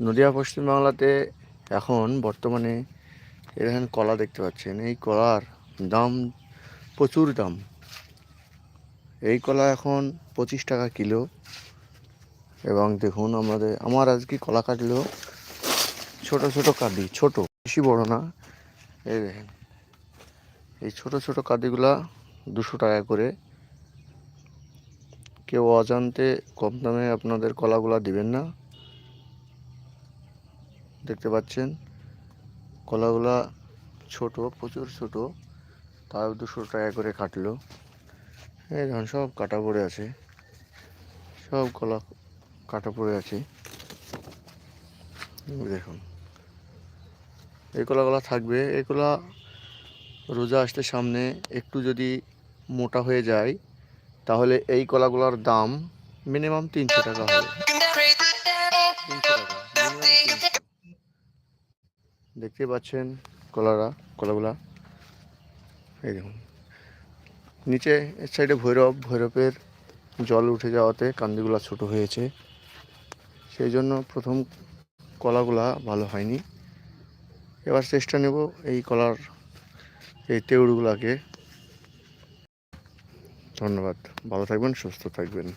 নদিয়া, পশ্চিমবাংলাতে এখন বর্তমানে এখানে কলা দেখতে পাচ্ছেন। এই কলার দাম, প্রচুর দাম। এই কলা এখন পঁচিশ টাকা কিলো। এবং দেখুন আমাদের, আমার আজকে কলা কাটলো ছোট ছোট কাঁদি, ছোট, বেশি বড় না। এই দেখেন, এই ছোট ছোট কাঁদিগুলা দুশো টাকা করে। কেউ অজান্তে কম দামে আপনাদের কলাগুলা দিবেন না। দেখতে পাচ্ছেন। কলাগুলা ছোট, প্রচুর ছোট। তাও দুশো টাকা করে কাটলো। এই দেখুন, সব কাটা পড়ে আছে। সব কলা কাটা পড়ে আছে। দেখুন। এই কলাগুলা থাকবে। এই কলা রোজা আসতে সামনে একটু যদি মোটা হয়ে যায়, তাহলে এই কলাগুলোর দাম মিনিমাম তিনশো টাকা হবে। তিনশো টাকা minimum 300 দেখতে পাচ্ছেন কলারা, কলাগুলা। এই দেখুন। নিচে, এর সাইডে ভৈরব, ভৈরবের জল উঠে যাওয়াতে কান্দিগুলা ছোট হয়েছে। সেই জন্য প্রথম কলাগুলা ভালো হয়নি। এবার চেষ্টা নেব এই কলার, এই তেউড়গুলাকে। ধন্যবাদ। ভালো থাকবেন, সুস্থ থাকবেন।